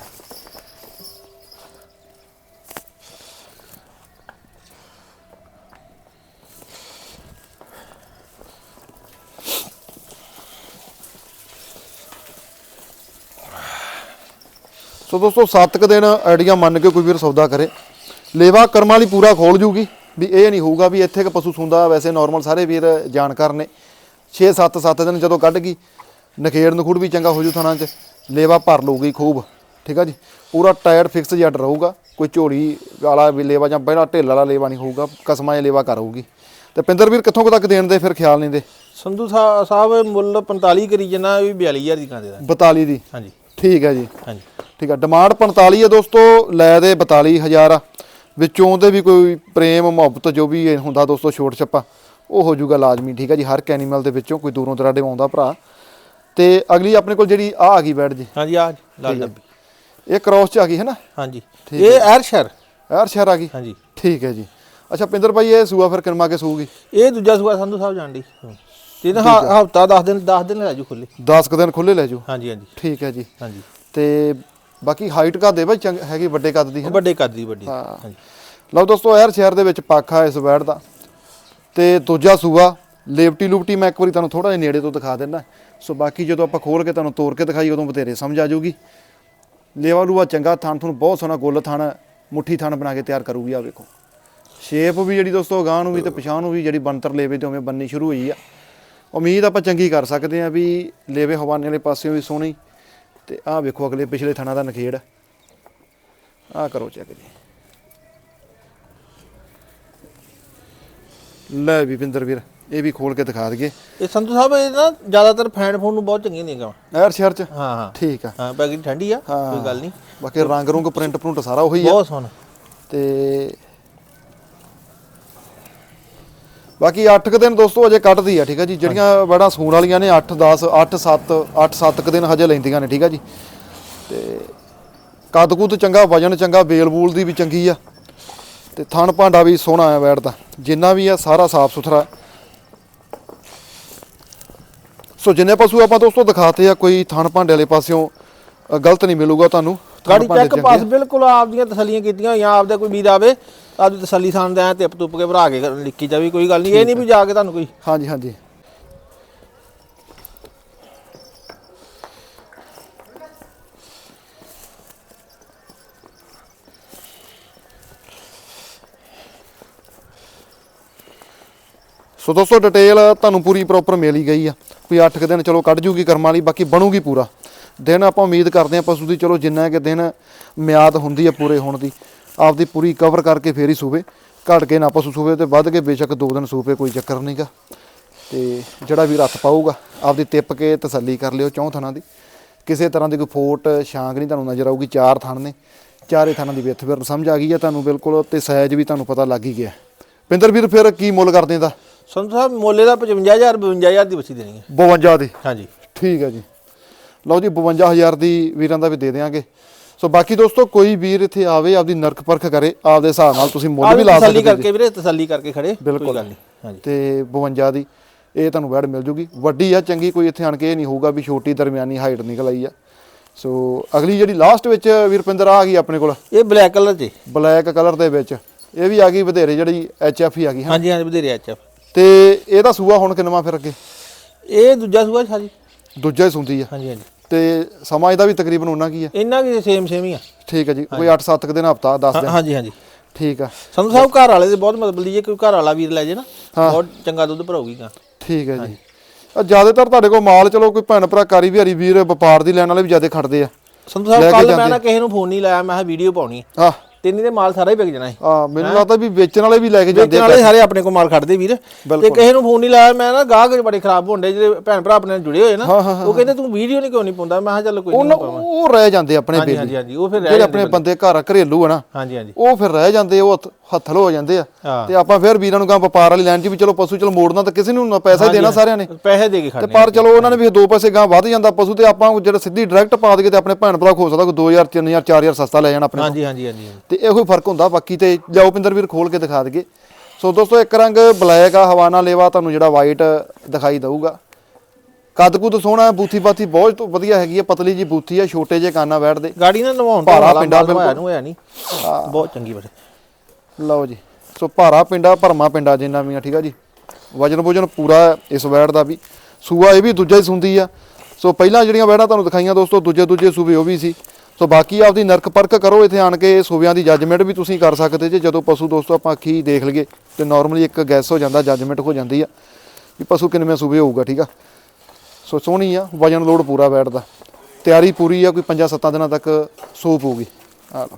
ਸੋ ਦੋਸਤੋ 7 ਕ ਦਿਨ ਆਈਡੀਆ ਮੰਨ ਕੇ ਕੋਈ ਵੀਰ ਸੌਦਾ ਕਰੇ। ਲੇਵਾ ਕਰਮਾਂ ਵਾਲੀ ਪੂਰਾ ਖੋਲ ਜੂਗੀ ਵੀ ਇਹ ਨਹੀਂ ਹੋਊਗਾ ਵੀ ਇੱਥੇ ਕ ਪਸ਼ੂ ਸੁੰਦਾ ਵੈਸੇ ਨਾਰਮਲ ਸਾਰੇ ਵੀਰ ਜਾਣਕਾਰ ਨੇ। 6 7 7 ਦਿਨ ਜਦੋਂ ਕੱਢ ਗਈ ਨਖੇੜ ਨਖੂੜ ਵੀ ਚੰਗਾ ਹੋ ਜੂ ਥਾਣਾ 'ਚ ਲੇਵਾ ਭਰ ਲਊਗੀ ਖੂਬ ਠੀਕ ਆ ਜੀ? ਪੂਰਾ ਟਾਇਰ ਫਿਕਸ ਜੱਟ ਰਹੂਗਾ ਕੋਈ ਝੋਲੀ ਵਾਲਾ ਵੀ ਲੇਵਾ ਜਾਂ ਪਹਿਲਾਂ ਢਿੱਲ ਵਾਲਾ ਲੇਵਾ ਨਹੀਂ ਹੋਊਗਾ ਕਸਮਾਂ 'ਚ ਲੇਵਾ ਕਰੂਗੀ ਤੇ ਪਿੰਦਰ ਵੀਰ ਕਿੱਥੋਂ ਤੱਕ ਦੇਣ ਦੇ ਫਿਰ ਖਿਆਲ ਨਹੀਂ ਦੇ? ਸੰਧੂ ਸਾਹਿਬ ਸਾਹਿਬ ਮੁੱਲ 45 ਕਰੀ ਜਨਾ ਵੀ 42000 ਦੀ ਕਾਂਦੇ ਦਾ। 42 ਦੀ? ਹਾਂਜੀ। ਠੀਕ ਹੈ ਜੀ। ਹਾਂਜੀ। ਠੀਕ ਆ ਡਿਮਾਂਡ 45 ਹੈ ਦੋਸਤੋ ਲੈ ਦੇ 42000 ਆ ਵਿੱਚੋਂ ਦੇ ਵੀ ਕੋਈ ਪ੍ਰੇਮ ਮੁਹੱਬਤ ਜੋ ਵੀ ਹੁੰਦਾ ਦੋਸਤੋ ਛੋਟ ਛੱਪਾ ਉਹ ਹੋ ਜਾਊਗਾ ਲਾਜ਼ਮੀ ਠੀਕ ਆ ਜੀ ਹਰ ਇੱਕ ਐਨੀਮਲ ਦੇ ਵਿੱਚੋਂ ਕੋਈ ਦੂਰੋਂ ਦਰਾਡੇ ਆਉਂਦਾ ਭਰਾ। ਤੇ ਅਗਲੀ ਆਪਣੇ ਕੋਲ ਜਿਹੜੀ ਆ ਆ ਗਈ ਬੈਡ ਜੀ। ਹਾਂਜੀ ਆ ਲਾਲ ਡੱਬੀ। ਇਹ ਕ੍ਰੋਸ ਚ ਆ ਗਈ ਹੈ ਨਾ? ਹਾਂਜੀ। ਇਹ ਐਰਸ਼ਰ ਯਾਰ ਸ਼ਹਿਰ ਆ ਗਈ। ਹਾਂਜੀ। ਠੀਕ ਹੈ ਜੀ। ਅੱਛਾ ਪਿੰਦਰ ਭਾਈ ਇਹ ਸੂਆ ਫਿਰ ਕਿਨਮਾ ਕੇ ਸੂਗੀ? ਇਹ ਦੂਜਾ ਸੂਆ ਸੰਧੂ ਸਾਹਿਬ ਜਾਣਦੀ। ਤੇ ਹਫਤਾ 10 ਦਿਨ 10 ਦਿਨ ਲੈ ਜੂ ਖੁੱਲੀ 10 ਕੁ ਦਿਨ ਖੁੱਲੇ ਲੈ ਜਾਓ ਹਾਂਜੀ ਹਾਂਜੀ। ਠੀਕ ਹੈ ਜੀ। ਹਾਂਜੀ। ਤੇ ਬਾਕੀ ਹਾਈਟ ਕਾ ਦੇ ਬਾਈ ਚੰਗ ਹੈਗੀ ਵੱਡੇ ਕੱਦ ਦੀ ਹੈ ਨਾ? ਵੱਡੇ ਕੱਦ ਦੀ ਵੱਡੀ। ਹਾਂਜੀ। ਲਓ ਦੋਸਤੋ ਯਾਰ ਸ਼ਹਿਰ ਦੇ ਵਿੱਚ ਪਾਖਾ ਇਸ ਵੈੜ ਦਾ। ਤੇ ਦੂਜਾ ਸੂਆ ਲੇਵਟੀ ਲੂਪਟੀ ਮੈਂ ਇੱਕ ਵਾਰੀ ਤੁਹਾਨੂੰ ਥੋੜਾ ਜਿਹਾ ਨੇੜੇ ਤੋਂ ਦਿਖਾ ਦਿੰਦਾ। ਸੋ ਬਾਕੀ ਜਦੋਂ ਆਪਾਂ ਖੋਲ ਕੇ ਤੁਹਾਨੂੰ ਤੋੜ ਕੇ ਦਿਖਾਈ ਉਦੋਂ ਬਥੇਰੇ ਸਮਝ ਆ ਜਾਊਗੀ ਲੇਵਾ ਲੂਆ ਚੰਗਾ ਥਣ ਤੁਹਾਨੂੰ ਬਹੁਤ ਸੋਹਣਾ ਗੁੱਲ ਥਣ ਮੁੱਠੀ ਥਣ ਬਣਾ ਕੇ ਤਿਆਰ ਕਰੂਗੀ ਆ ਵੇਖੋ। ਸ਼ੇਪ ਵੀ ਜਿਹੜੀ ਦੋਸਤੋ ਗਾਂ ਨੂੰ ਵੀ ਤੇ ਪਛਾਣ ਨੂੰ ਵੀ ਜਿਹੜੀ ਬੰਤਰ ਲੇਵੇ ਤੇ ਉਵੇਂ ਬੰਨੀ ਸ਼ੁਰੂ ਹੋਈ ਆ। ਉਮੀਦ ਆਪਾਂ ਚੰਗੀ ਕਰ ਸਕਦੇ ਆ ਵੀ ਲੇਵੇ ਹਵਾਨੇ ਵਾਲੇ ਪਾਸਿਓਂ ਵੀ ਸੋਹਣੀ ਤੇ ਆਹ ਵੇਖੋ ਅਗਲੇ ਪਿਛਲੇ ਥਣਾ ਦਾ ਨਖੇੜ। ਆਹ ਕਰੋ ਚੈੱਕ ਜੀ। ਲੈ ਵੀ ਪਿੰਦਰ ਵੀਰ ਇਹ ਵੀ ਖੋਲ ਕੇ ਦਿਖਾ ਦਈਏ। ਇਹ ਸੰਧੂ ਸਾਹਿਬ ਇਹ ਨਾ ਜ਼ਿਆਦਾਤਰ ਫੈਨ ਫੋਨ ਨੂੰ ਬਹੁਤ ਚੰਗੀਆਂ ਨੇ ਗਾਵਾਂ ਐਰ ਸ਼ਹਿਰ ਚ? ਹਾਂ ਹਾਂ। ਠੀਕ ਆ। ਹਾਂ ਪੈਕਿੰਗ ਠੰਡੀ ਆ ਕੋਈ ਗੱਲ ਨਹੀਂ। ਬਾਕੀ ਰੰਗ ਰੁੰਗ ਪ੍ਰਿੰਟ ਪ੍ਰਿੰਟ ਸਾਰਾ ਉਹੀ ਆ। ਬਹੁਤ ਸੋਹਣਾ। ਤੇ ਬਾਕੀ 8 ਕ ਦਿਨ ਦੋਸਤੋ ਅਜੇ ਕੱਟਦੀ ਆ ਠੀਕ ਆ ਜੀ? ਜਿਹੜੀਆਂ ਬੜਾ ਸੂਣ ਵਾਲੀਆਂ ਨੇ 8 10 8 7 8 7 ਕ ਦਿਨ ਹਜੇ ਲੈਂਦੀਆਂ ਨੇ ਠੀਕ ਆ ਜੀ? ਤੇ ਕੱਦ ਕੁੱਦ ਚੰਗਾ ਵਜਨ ਚੰਗਾ ਬੇਲ ਬੂਲ ਦੀ ਵੀ ਚੰਗੀ ਆ। ਤੇ ਥਣ ਭਾਂਡਾ ਵੀ ਸੋਹਣਾ ਆ ਬੈਠਦਾ ਜਿੰਨਾ ਵੀ ਆ ਸਾਰਾ ਸਾਫ਼ ਸੁਥਰਾ ਸੋ ਜਿੰਨੇ ਪਸ਼ੂ ਆਪਾਂ ਦੋਸਤੋ ਦਿਖਾਤੇ ਆ ਕੋਈ ਥਣ ਭਾਂਡੇ ਵਾਲੇ ਪਾਸਿਓਂ ਗਲਤ ਨਹੀਂ ਮਿਲੂਗਾ ਤੁਹਾਨੂੰ। ਗਾੜੀ ਚੈੱਕ ਪਾਸ ਬਿਲਕੁਲ ਆਪਦੀਆਂ ਤਸੱਲੀਆਂ ਕੀਤੀਆਂ ਹੋਈਆਂ ਆਪਦਾ ਕੋਈ ਵੀਰ ਆਵੇ ਆਪਦੀ ਤਸੱਲੀ ਸਾਨ ਦੇ ਤਿਪ ਤੁਪ ਕੇ ਭਰਾ ਕੇ ਲਿਖੀ ਜਾਵੇ ਕੋਈ ਗੱਲ ਨਹੀਂ ਇਹ ਨਹੀਂ ਵੀ ਜਾ ਕੇ ਤੁਹਾਨੂੰ ਕੋਈ। ਹਾਂਜੀ ਹਾਂਜੀ। ਸੋ ਦੋਸਤੋ ਡਿਟੇਲ ਤੁਹਾਨੂੰ ਪੂਰੀ ਪ੍ਰੋਪਰ ਮਿਲ ਹੀ ਗਈ ਆ। ਕੋਈ 8 ਕੁ ਦਿਨ ਚਲੋ ਕੱਢ ਜੂਗੀ ਕਰਮਾਂ ਵਾਲੀ ਬਾਕੀ ਬਣੂਗੀ ਪੂਰਾ। ਦਿਨ ਆਪਾਂ ਉਮੀਦ ਕਰਦੇ ਆ ਪਸ਼ੂ ਦੀ ਚਲੋ ਜਿੰਨਾ ਕਿ ਦਿਨ ਮਿਆਦ ਹੁੰਦੀ ਆ ਪੂਰੇ ਹੋਣ ਦੀ। ਆਪਦੀ ਪੂਰੀ ਕਵਰ ਕਰਕੇ ਫੇਰ ਹੀ ਸੂਵੇ। ਘਟ ਕੇ ਨਾ ਪਸ਼ੂ ਸੂਵੇ ਤੇ ਵੱਧ ਕੇ ਬੇਸ਼ੱਕ ਦੋ ਦਿਨ ਸੂਵੇ ਕੋਈ ਚੱਕਰ ਨਹੀਂਗਾ ਤੇ ਜਿਹੜਾ ਵੀ ਰੱਥ ਪਾਊਗਾ ਆਪਦੀ ਤਿੱਪ ਕੇ ਤਸੱਲੀ ਕਰ ਲਿਓ ਚੌਂ ਥਣਾਂ ਦੀ। ਕਿਸੇ ਤਰ੍ਹਾਂ ਦੀ ਕੋਈ ਫੋਟ ਛਾਂਗ ਨਹੀਂ ਤੁਹਾਨੂੰ ਨਜ਼ਰ ਆਊਗੀ ਚਾਰ ਥਣ ਨੇ। ਚਾਰੇ ਥਣਾਂ ਦੀ ਵਿੱਥ ਫਿਰ ਸਮਝ ਆ ਗਈ ਆ ਤੁਹਾਨੂੰ ਬਿਲਕੁਲ ਤੇ ਸਾਈਜ਼ ਵੀ ਤੁਹਾਨੂੰ ਪਤਾ ਲੱਗ ਹੀ ਗਿਆ। ਪਿੰਦਰ ਵੀਰ ਫਿਰ ਕੀ ਮੁੱਲ ਕਰਦੇ ਦਾ? ਸੰਧੂ ਸਾਹਿਬ ਮੋਲੇ ਦਾ 55000 52000 ਦੀ ਬੱਚੀ ਦੇਣੀ ਹੈ। 52 ਦੀ? ਹਾਂਜੀ। ਠੀਕ ਹੈ ਜੀ। ਲਓ ਜੀ 52000 ਦੀ ਵੀਰਾਂ ਦਾ ਵੀ ਦੇ ਦੇਵਾਂਗੇ ਸੋ ਬਾਕੀ ਦੋਸਤੋ ਕੋਈ ਵੀਰ ਇੱਥੇ ਆਵੇ ਆਪਦੀ ਨਰਕ ਪਰਖ ਕਰੇ ਆਪਦੇ ਹਿਸਾਬ ਨਾਲ ਤੁਸੀਂ ਮੁੱਲ ਵੀ ਲਾ ਤਸੱਲੀ ਸਕਦੇ ਜੀ ਕਰਕੇ ਵੀਰੇ ਤਸੱਲੀ ਕਰਕੇ ਖੜੇ ਬਿਲਕੁਲ। ਗੱਲ ਨਹੀਂ ਹਾਂਜੀ। ਤੇ 52 ਦੀ ਇਹ ਤੁਹਾਨੂੰ ਵੈੜ ਮਿਲ ਜੂਗੀ। ਵੱਡੀ ਆ ਚੰਗੀ ਕੋਈ ਇੱਥੇ ਆਣ ਕੇ ਇਹ ਨਹੀਂ ਹੋਊਗਾ ਵੀ ਛੋਟੀ ਦਰਮਿਆਨੀ ਹਾਈਟ ਨਿਕਲ ਆਈ ਆ। ਸੋ ਅਗਲੀ ਜਿਹੜੀ ਲਾਸਟ ਵਿੱਚ ਵੀਰਪਿੰਦਰ ਆ ਗਈ ਆਪਣੇ ਕੋਲ। ਇਹ ਬਲੈਕ ਕਲਰ 'ਚ ਬਲੈਕ ਕਲਰ ਦੇ ਵਿੱਚ। ਇਹ ਵੀ ਆ ਗਈ ਵਧੇਰੇ ਜਿਹੜੀ ਐਚ ਐਫ ਹੀ ਆ ਗਈ ਹਾਂਜੀ ਹਾਂਜੀ ਬਧੇਰੇ ਐਚ ਤੇ ਇਹਦਾ ਸੂਆ ਹੁਣ ਕਿੰਨਵਾ ਫਿਰ ਅੱਗੇ? ਇਹ ਦੂਜਾ ਸੂਆ ਜੀ ਦੂਜਾ ਹੀ ਸੁੰਦੀ ਆ। ਹਾਂਜੀ ਹਾਂਜੀ। ਤੇ ਸਮਾਂ ਇਹਦਾ ਵੀ ਤਕਰੀਬਨ ਉਹਨਾਂ ਕੀ ਆ? ਇਹਨਾਂ ਕੀ ਸੇਮ ਸੇਮ ਹੀ ਆ। ਠੀਕ ਹੈ ਜੀ ਕੋਈ 8-7 ਦਿਨ ਹਫਤਾ 10 ਹਾਂ- ਦਿਨ ਹਾਂਜੀ ਹਾਂਜੀ। ਠੀਕ ਆ। ਸੰਧੂ ਸਾਹਿਬ ਘਰ ਵਾਲੇ ਦੇ ਬਹੁਤ ਮਦਦ ਲਈ ਕੋਈ ਘਰ ਵਾਲਾ ਵੀਰ ਲੈ ਜੇ ਨਾ ਬਹੁਤ ਚੰਗਾ ਦੁੱਧ ਭਰਾਉਗੀ ਗਾ ਠੀਕ ਹੈ ਜੀ। ਆ ਜ਼ਿਆਦਾਤਰ ਤੁਹਾਡੇ ਕੋਲ ਮਾਲ ਚਲੋ ਕੋਈ ਭੈਣ ਭਰਾ ਕਾਰੀ ਵਿਹਾਰੀ ਵੀਰ ਵਪਾਰ ਦੀ ਲੈਣ ਵਾਲੇ ਵੀ ਜ਼ਿਆਦਾ ਖੜਦੇ ਆ। ਸੰਧੂ ਸਾਹਿਬ ਕੱਲ ਮੈਂ। ਨਾ ਕਿਸੇ ਨੂੰ ਫੋਨ ਨਹੀਂ ਲਾਇਆ ਮੈਂ ਕਿਹਾ ਵੀਡੀਓ ਪਾਉਣੀ ਆ। ਤੇ ਨਹੀਂ ਤੇ ਮਾਲ ਸਾਰਾ ਹੀ ਵਿਕ ਜਾਣਾ ਹੈ ਆ ਮੈਨੂੰ ਲੱਗਦਾ ਵੀ ਵੇਚਣ ਵਾਲੇ ਵੀ ਲੈ ਕੇ ਜਾਂਦੇ ਵੇਚਣ ਵਾਲੇ ਸਾਰੇ ਆਪਣੇ ਕੋਲ ਮਾਲ ਖੜਦੇ ਵੀਰ। ਤੇ। ਕਿਸੇ ਨੂੰ ਫੋਨ ਨਹੀਂ ਲਾਇਆ ਮੈਂ ਨਾ ਗਾਹਕ ਬੜੇ ਖਰਾਬ ਹੁੰਦੇ ਜਿਹੜੇ ਭੈਣ ਭਰਾ ਆਪਣੇ ਨਾਲ ਜੁੜੇ ਹੋਏ ਨਾ ਉਹ ਕਹਿੰਦੇ ਤੂੰ ਵੀਡੀਓ ਨਹੀਂ ਕਿਉਂ ਨਹੀਂ ਪਾਉਂਦਾ? ਮੈਂ ਕਿਹਾ ਚੱਲ ਕੋਈ ਨਹੀਂ ਪਾਵਾਂ ਉਹ ਰਹਿ ਜਾਂਦੇ ਆਪਣੇ ਬੇਲੀ ਹਾਂਜੀ ਹਾਂਜੀ ਉਹ ਫਿਰ ਰਹਿ ਜਿਹੜੇ ਆਪਣੇ ਬੰਦੇ। ਘਰ ਘਰੇਲੂ ਆ ਨਾ ਹਾਂਜੀ ਹਾਂਜੀ। ਉਹ ਫਿਰ ਰਹਿ ਜਾਂਦੇ ਉਹ ਹੱਥਲ ਹੋ ਜਾਂਦੇ ਆ। ਤੇ ਆਪਾਂ ਫਿਰ ਵੀਰਾਂ ਨੂੰ ਕਹਾਂ ਵਪਾਰ ਵਾਲੀ ਲਾਈਨ 'ਚ ਵੀ ਚਲੋ ਪਸ਼ੂ ਚਲੋ ਮੋੜਨਾ ਤਾਂ ਕਿਸੇ ਨੂੰ ਨਾ ਪੈਸਾ ਹੀ ਦੇਣਾ ਸਾਰਿਆਂ ਨੇ। ਪੈਸੇ ਦੇ ਕੇ ਤੇ ਖੜਨੇ ਪਰ ਚਲੋ ਉਹਨਾਂ ਨੇ ਵੀ ਦੋ ਪੈਸੇ ਗਾਂ ਵੱਧ ਜਾਂਦਾ ਪਸ਼ੂ ਤੇ ਆਪਾਂ ਜਿਹੜਾ ਸਿੱਧੀ ਡਾਇਰੈਕਟ ਪਾ ਦਈਏ ਤੇ ਆਪਣੇ ਭੈਣ ਭਰਾ ਖੋ ਸਕਦਾ ਕੋਈ 2000 3000 4000 ਸਸਤਾ ਲੈ ਜਾਣਾ ਆਪਣੇ ਤੋਂ। ਹਾਂਜੀ ਹਾਂਜੀ ਹਾਂਜੀ ਤੇ ਇਹੋ ਹੀ ਫ਼ਰਕ ਹੁੰਦਾ ਬਾਕੀ ਤੇ ਜਾਓ ਪਿੰਦਰ ਵੀਰ ਖੋਲ ਕੇ ਦਿਖਾ ਦਈਏ। ਸੋ ਦੋਸਤੋ ਇੱਕ ਰੰਗ ਬਲੈਕ ਆ ਹਵਾਨਾ ਲੇਵਾ ਤੁਹਾਨੂੰ ਜਿਹੜਾ ਵਾਈਟ ਦਿਖਾਈ ਦਊਗਾ। ਕੱਦ ਕੁੱਦ ਸੋਹਣਾ ਬੂਥੀ ਬਾਥੀ ਬਹੁਤ ਤੋਂ ਵਧੀਆ ਹੈਗੀ ਹੈ ਪਤਲੀ ਜੀ ਬੂਥੀ ਆ ਛੋਟੇ ਜੇ ਕਾਨਾ ਬੈਠਦੇ। ਗਾੜੀ ਨਾਲ ਨਵਾਉਣ ਭਾਰਾ ਪਿੰਡਾ ਬਿਲਕੁਲ। ਨੂੰ ਹੋਇਆ ਨਹੀਂ ਬਹੁਤ ਚੰਗੀ ਬੜੇ। ਲਓ ਜੀ। ਸੋ ਭਾਰਾ ਪਿੰਡਾ ਭਰਮਾ ਪਿੰਡਾ ਜਿੰਨਾ ਵੀ ਆ, ਠੀਕ ਆ ਜੀ? ਵਜਨ ਭੋਜਨ ਪੂਰਾ ਇਸ ਵੈੜ ਦਾ ਵੀ। ਸੂਆ ਇਹ ਵੀ ਦੂਜਾ ਹੀ ਸੁੰਦੀ ਆ। ਸੋ ਪਹਿਲਾਂ ਜਿਹੜੀਆਂ ਵੈੜਾਂ ਤੁਹਾਨੂੰ ਦਿਖਾਈਆਂ ਦੋਸਤੋ, ਦੂਜੇ ਦੂਜੇ ਸੂਬੇ ਉਹ ਵੀ ਸੀ। ਸੋ ਬਾਕੀ ਆਪਦੀ ਨਰਕ ਪਰਕ ਕਰੋ, ਇੱਥੇ ਆਣ ਕੇ ਸੂਬਿਆਂ ਦੀ ਜੱਜਮੈਂਟ ਵੀ ਤੁਸੀਂ ਕਰ ਸਕਦੇ ਜੇ। ਜਦੋਂ ਪਸ਼ੂ ਦੋਸਤੋ ਆਪਾਂ ਅੱਖੀ ਦੇਖ ਲਈਏ ਤੇ ਨਾਰਮਲੀ ਇੱਕ ਗੈਸ ਹੋ ਜਾਂਦਾ ਜੱਜਮੈਂਟ ਹੋ ਜਾਂਦੀ ਆ ਵੀ ਪਸ਼ੂ ਕਿੰਨਵੇਂ ਸੂਬੇ ਹੋਊਗਾ, ਠੀਕ ਆ? ਸੋ ਸੋਹਣੀ ਆ, ਵਜਨ ਲੋਡ ਪੂਰਾ ਬੈਠਦਾ ਤਿਆਰੀ ਪੂਰੀ ਆ, ਕੋਈ 5-7 ਦਿਨਾਂ ਤੱਕ ਸੂਪ ਹੋਊਗੀ। ਆ ਲਓ।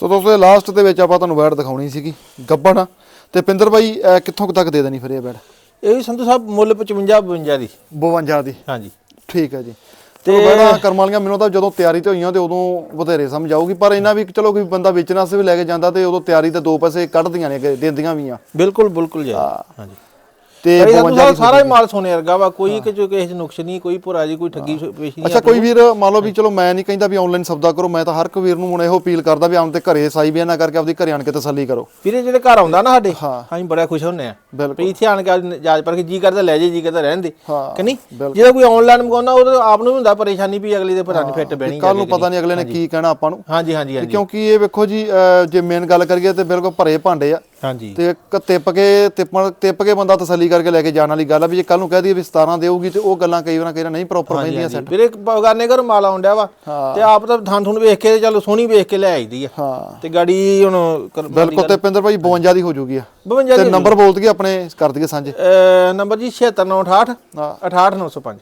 ਸੋ ਦੋਸਤੋ ਲਾਸਟ ਦੇ ਵਿੱਚ ਆਪਾਂ ਤੁਹਾਨੂੰ ਬੈਡ ਦਿਖਾਉਣੀ ਸੀਗੀ ਗੱਬਣ। ਤੇ ਪਿੰਦਰ ਬਾਈ ਅਹ ਕਿੱਥੋਂ ਕੁ ਤੱਕ ਦੇ ਦੇਣੀ ਫਿਰ ਇਹ ਬੈਡ ਇਹ ਵੀ ਸੰਧੂ ਸਾਹਿਬ ਮੁੱਲ 55 52 ਦੀ। 52 ਦੀ। ਹਾਂਜੀ। ਠੀਕ ਹੈ ਜੀ। ਤੇ ਬੈਡਾਂ ਕਰਮ ਵਾਲੀਆਂ ਮੈਨੂੰ ਤਾਂ ਜਦੋਂ ਤਿਆਰੀ ਤੇ ਹੋਈਆਂ ਤੇ ਉਦੋਂ ਵਧੇਰੇ ਸਮਝ ਆਊਗੀ ਪਰ ਇਹਨਾਂ ਵੀ ਚਲੋ ਕੋਈ ਬੰਦਾ ਵੇਚਣ ਵਾਸਤੇ ਵੀ ਲੈ ਕੇ ਜਾਂਦਾ ਤੇ ਉਦੋਂ ਤਿਆਰੀ ਤੇ ਦੋ ਪੈਸੇ ਕੱਢਦੀਆਂ ਨੇ ਦਿੰਦੀਆਂ ਵੀ ਆ। ਬਿਲਕੁਲ ਬਿਲਕੁਲ ਜੀ। ਹਾਂਜੀ। ਤੇ ਇਹ ਸੰਧੂ 52 ਸਾਹਿਬ ਸਾਰਾ ਹੀ ਮਾਲ ਸੋਨੇ ਵਰਗਾ ਵਾ ਕੋਈ ਕਿ ਜੋ ਕਿਸੇ ਚ ਨੁਕਸ ਨਹੀਂ ਕੋਈ ਭੁਰਾ ਜੀ ਕੋਈ ਠੱਗੀ ਪੇਸ਼ੀ ਨਹੀਂ ਅੱਛਾ ਕੋਈ ਵੀਰ ਮੰਨ ਲਓ ਵੀ ਚਲੋ ਮੈਂ ਨਹੀਂ ਕਹਿੰਦਾ ਵੀ ਆਨਲਾਈਨ ਸੌਦਾ ਕਰੋ ਮੈਂ ਤਾਂ ਹਰ ਇੱਕ ਵੀਰ ਨੂੰ ਹੁਣ ਇਹੋ ਅਪੀਲ ਕਰਦਾ ਵੀ ਆਉਣ ਤੇ ਘਰੇ ਸਾਈ ਬਿਆਨਾ ਨਾ ਕਰਕੇ ਆਪਦੀ ਘਰੇ ਆਣ ਕੇ ਤਸੱਲੀ ਕਰੋ। ਵੀਰੇ ਜਿਹੜੇ ਘਰ ਆਉਂਦਾ ਨਾ ਸਾਡੇ ਹਾਂ। ਅਸੀਂ ਬੜਾ ਖੁਸ਼ ਹੁੰਨੇ ਆ ਵੀ ਇੱਥੇ ਆਣ ਕੇ ਜਾਂਚ ਪਰ ਜੀ ਕਰਦਾ ਲੈ ਜੇ ਜੀ ਕਰਦਾ ਰਹਿਣ ਦੇ। ਕਿ ਨਹੀਂ। ਜਿਹੜਾ ਕੋਈ ਆਨਲਾਈਨ ਮੰਗਾਉਂਦਾ ਉਹ ਆਪ ਨੂੰ ਹੁੰਦਾ ਪਰੇਸ਼ਾਨੀ ਵੀ ਅਗਲੇ ਦੇ ਪਤਾ ਨਹੀਂ ਫਿੱਟ ਬਹਿਣੀ ਕੱਲ ਨੂੰ ਪਤਾ ਨਹੀਂ ਅਗਲੇ ਨੇ ਕੀ ਕਹਿਣਾ ਆਪਾਂ ਨੂੰ। ਹਾਂਜੀ ਹਾਂਜੀ ਹਾਂਜੀ। ਕਿਉਂਕਿ ਇਹ ਵੇਖੋ ਜੀ ਜੇ ਮੇਨ ਗੱਲ ਕਰੀਏ ਤੇ ਬਿਲਕੁਲ ਭਰੇ ਭਾਂਡੇ ਆ। ਹਾਂਜੀ। ਤੇ ਇੱਕ ਤਿੱਪ ਕੇ ਤਿੱਪਣ ਤਿੱਪ ਕੇ ਬੰਦਾ ਤਸੱਲੀ ਕਰਕੇ ਲੈ ਕੇ ਜਾਣ ਵਾਲੀ ਗੱਲ ਆ ਵੀ ਜੇ ਕੱਲ ਨੂੰ ਕਹਿ ਦਈਏ ਵੀ 17 ਦੇਊਗੀ ਤੇ ਉਹ ਗੱਲਾਂ ਕਈ ਵਾਰ ਕਈ ਵਾਰ ਨਹੀਂ ਪ੍ਰੋਪਰ ਪੈਂਦੀਆਂ ਸੈੱਟ ਵੀਰੇ ਬਗਾਨੇ ਘਰ ਮਾਲ ਆਉਂਦਿਆ ਵਾ। ਤੇ ਆਪ ਤਾਂ ਥਾਂ ਥੁਣ ਵੇਖ ਕੇ ਚਲੋ ਸੋਹਣੀ ਵੇਖ ਕੇ ਲੈ ਆਈਦੀ ਆ। ਹਾਂ। ਤੇ ਗਾੜੀ ਹੁਣ ਬਿਲਕੁਲ ਤੇ ਪਿੰਦਰ ਭਾਈ 52 ਦੀ ਹੋ ਜੂਗੀ ਆ। 52 ਤੇ ਨੰਬਰ ਬੋਲ ਦਈਏ ਆਪਣੇ। ਕਰ ਦਈਏ ਸਾਂਝੇ? ਨੰਬਰ ਜੀ 76968 ਹਾਂ। 68905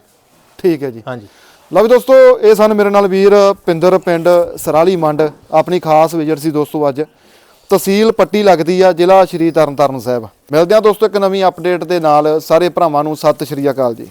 ਠੀਕ ਹੈ ਜੀ। ਹਾਂਜੀ। ਲਓ ਵੀ ਦੋਸਤੋ ਇਹ ਸਨ ਮੇਰੇ ਨਾਲ ਵੀਰ ਪਿੰਦਰ ਪਿੰਡ ਸਰਾਲੀ ਮੰਡ ਆਪਣੀ ਖਾਸ ਵਿਜ਼ਿਟ ਸੀ ਦੋਸਤੋ ਅੱਜ। ਤਹਿਸੀਲ ਪੱਟੀ ਲੱਗਦੀ ਆ ਜ਼ਿਲ੍ਹਾ ਸ਼੍ਰੀ ਤਰਨਤਾਰਨ ਸਾਹਿਬ। ਮਿਲਦੇ ਆ ਦੋਸਤੋ ਇੱਕ ਨਵੀਂ ਅਪਡੇਟ ਦੇ ਨਾਲ। ਸਾਰੇ ਭਰਾਵਾਂ ਨੂੰ ਸਤਿ ਸ਼੍ਰੀ ਅਕਾਲ ਜੀ।